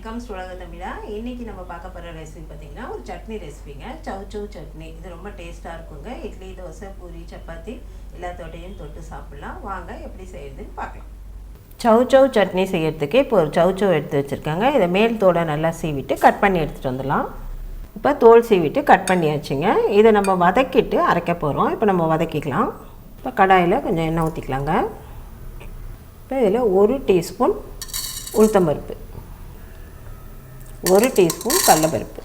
இன்றைக்கி நம்ம பார்க்க போகிற ரெசிபி பார்த்திங்கன்னா ஒரு சட்னி ரெசிபிங்க சவு சட்னி. இது ரொம்ப டேஸ்ட்டாக இருக்குங்க. இட்லி தோசை பூரி சப்பாத்தி எல்லாத்தோட்டையும் தொட்டு சாப்பிட்லாம். வாங்க எப்படி செய்யறதுன்னு பார்க்கலாம். சவு சவு சட்னி செய்கிறதுக்கு இப்போ ஒரு சவு எடுத்து வச்சுருக்காங்க. இதை மேல் தோலை நல்லா சீவிட்டு கட் பண்ணி எடுத்துகிட்டு வந்துடலாம். இப்போ தோல் சீவிட்டு கட் பண்ணியாச்சுங்க. இதை நம்ம வதக்கிட்டு அரைக்க போகிறோம் இப்போ நம்ம வதக்கிக்கலாம். இப்போ கடாயில் கொஞ்சம் எண்ணெய் ஊற்றிக்கலாங்க இப்போ இதில் ஒரு டீஸ்பூன் உளுத்தம்பருப்பு. ஒரு டீஸ்பூன் கடலப்பருப்பு.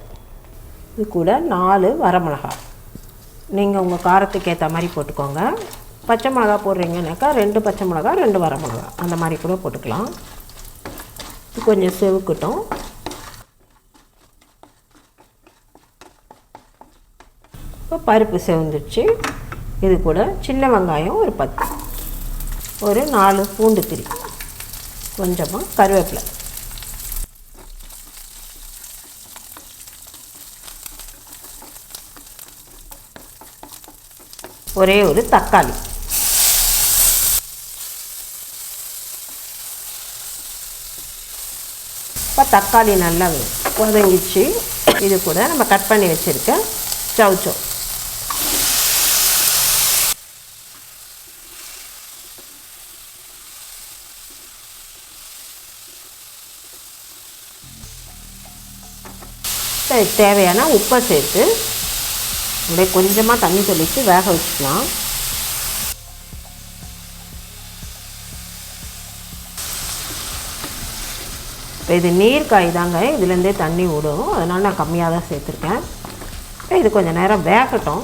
இது கூட நாலு வரமிளகாய். நீங்கள் உங்கள் காரத்துக்கு ஏற்ற மாதிரி போட்டுக்கோங்க. பச்சை மிளகா போடுறீங்கனாக்கா ரெண்டு பச்சை மிளகா ரெண்டு வரமிளகா அந்த மாதிரி கூட போட்டுக்கலாம். இது கொஞ்சம் செவுக்கட்டும். இப்போ பருப்பு செவந்துச்சு இது கூட சின்ன வெங்காயம் ஒரு பத்து. ஒரு நாலு பூண்டு திரி. கொஞ்சமாக கருவேப்பிலை. ஒரே ஒரு தக்காளி. இப்போ தக்காளி நல்லா வதங்கிச்சு. இது கூட நம்ம கட் பண்ணி வச்சுருக்க சவுச்சோ தேவையான உப்பை சேர்த்து அப்படியே கொஞ்சமாக தண்ணி தெளித்து வேக வச்சுக்கலாம். இப்போ இது நீர் காய் தாங்க இதுலேருந்தே தண்ணி விடும் அதனால் நான் கம்மியாக தான் சேர்த்துருக்கேன். இப்போ இது கொஞ்சம் நேரம் வேகட்டும்.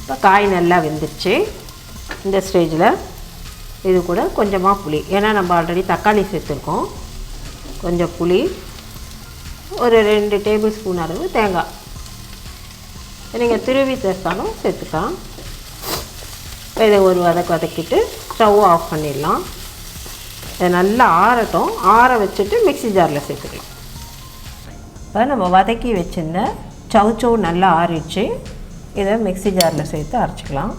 இப்போ காய் நல்லா வெந்துருச்சு. இந்த ஸ்டேஜில் இது கூட கொஞ்சமாக புளி. ஏன்னா நம்ம ஆல்ரெடி தக்காளி சேர்த்துருக்கோம். கொஞ்சம் புளி. ஒரு ரெண்டு டேபிள் ஸ்பூன் அளவு தேங்காய். நீங்கள் திருவி சேர்த்தாலும் சேர்த்துக்கலாம். இதை ஒரு வதக்கு வதக்கிட்டு ஸ்டவ் ஆஃப் பண்ணிடலாம். இதை நல்லா ஆறட்டும். ஆற வச்சுட்டு மிக்சி ஜாரில் சேர்த்துக்கலாம். இப்போ நம்ம வதக்கி வச்சுருந்த சவு நல்லா ஆறிடுச்சு. இதை மிக்சி ஜாரில் சேர்த்து அரைச்சிக்கலாம்.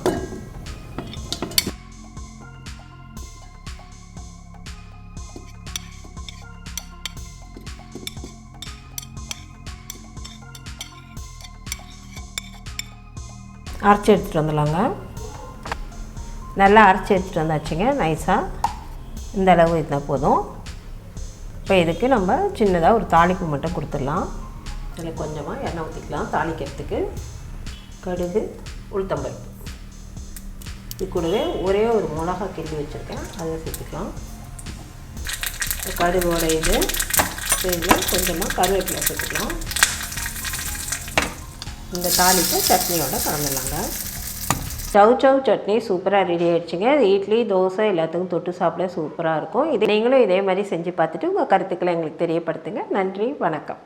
அரைச்சி எடுத்துகிட்டு வந்துடலாங்க. நல்லா அரைச்சி எடுத்துகிட்டு வந்தாச்சுங்க நைஸாக இந்த அளவு இருந்தால் போதும். இப்போ இதுக்கு நம்ம சின்னதாக ஒரு தாளிப்பு மட்டும் கொடுத்துடலாம். இதில் கொஞ்சமாக எண்ணெய் ஊற்றிக்கலாம் தாளிக்கிறதுக்கு. கடுகு உளுத்தம்பருப்பு. இது கூடவே ஒரே ஒரு மிளகா கிள்ளி வச்சுருக்கேன் அதை சேர்த்துக்கலாம். கடுகோட இது கொஞ்சமாக கருவேப்பிலை சேர்த்துக்கலாம். இந்த தாளிப்பு சட்னியோட கலந்துடலாங்க. சவு சவு சட்னி சூப்பராக ரெடி ஆகிடுச்சிங்க இட்லி தோசை எல்லாத்துக்கும் தொட்டு சாப்பிட சூப்பராக இருக்கும். இது நீங்களும் இதே மாதிரி செஞ்சு பார்த்துட்டு உங்கள் கருத்துக்களை எங்களுக்கு தெரியப்படுத்துங்க. நன்றி வணக்கம்.